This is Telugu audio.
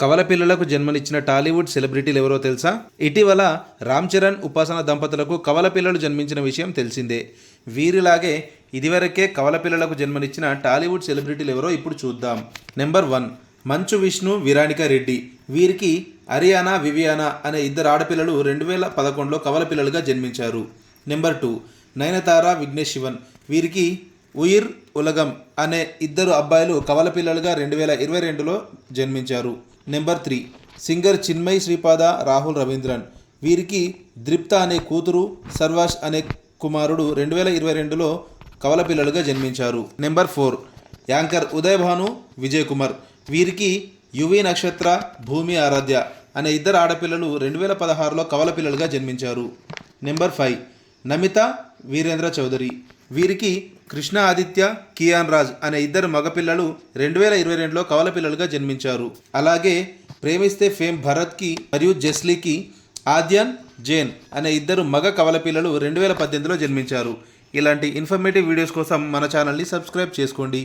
కవల పిల్లలకు జన్మనిచ్చిన టాలీవుడ్ సెలబ్రిటీలు ఎవరో తెలుసా? ఇటీవల రామ్ చరణ్ ఉపాసన దంపతులకు కవల పిల్లలు జన్మించిన విషయం తెలిసిందే. వీరిలాగే ఇదివరకే కవల పిల్లలకు జన్మనిచ్చిన టాలీవుడ్ సెలబ్రిటీలు ఎవరో ఇప్పుడు చూద్దాం. Number one Manchu Vishnu విరాణిక Reddy. వీరికి అరియానా వివియానా అనే ఇద్దరు ఆడపిల్లలు రెండు వేల పదకొండులో కవల పిల్లలుగా జన్మించారు. Number two Nayanthara Vignesh Shivan. వీరికి ఉయిర్ ఉలగం అనే ఇద్దరు అబ్బాయిలు కవల పిల్లలుగా రెండు వేల ఇరవై రెండులో జన్మించారు. Number three singer Chinmayi Sripada Rahul Ravindran. వీరికి ద్రిప్త అనే కూతురు సర్వాష్ అనే కుమారుడు రెండు వేల ఇరవై రెండులో కవల పిల్లలుగా జన్మించారు. Number four anchor Uday Bhanu Vijay Kumar వీరికి యువి నక్షత్ర భూమి ఆరాధ్య అనే ఇద్దరు ఆడపిల్లలు రెండు వేల పదహారులో కవల పిల్లలుగా జన్మించారు. Number five Namitha Veerendra Chowdary. వీరికి కృష్ణ ఆదిత్య కియాన్ రాజ్ అనే ఇద్దరు మగపిల్లలు రెండు వేల ఇరవై రెండులో కవల పిల్లలుగా జన్మించారు. అలాగే ప్రేమిస్తే ఫేమ్ భరత్కి మరియు జెస్లీకి ఆద్యన్ జేన్ అనే ఇద్దరు మగ కవల పిల్లలు రెండు వేల పద్దెనిమిదిలో జన్మించారు. ఇలాంటి ఇన్ఫర్మేటివ్ వీడియోస్ కోసం మన ఛానల్ని సబ్స్క్రైబ్ చేసుకోండి.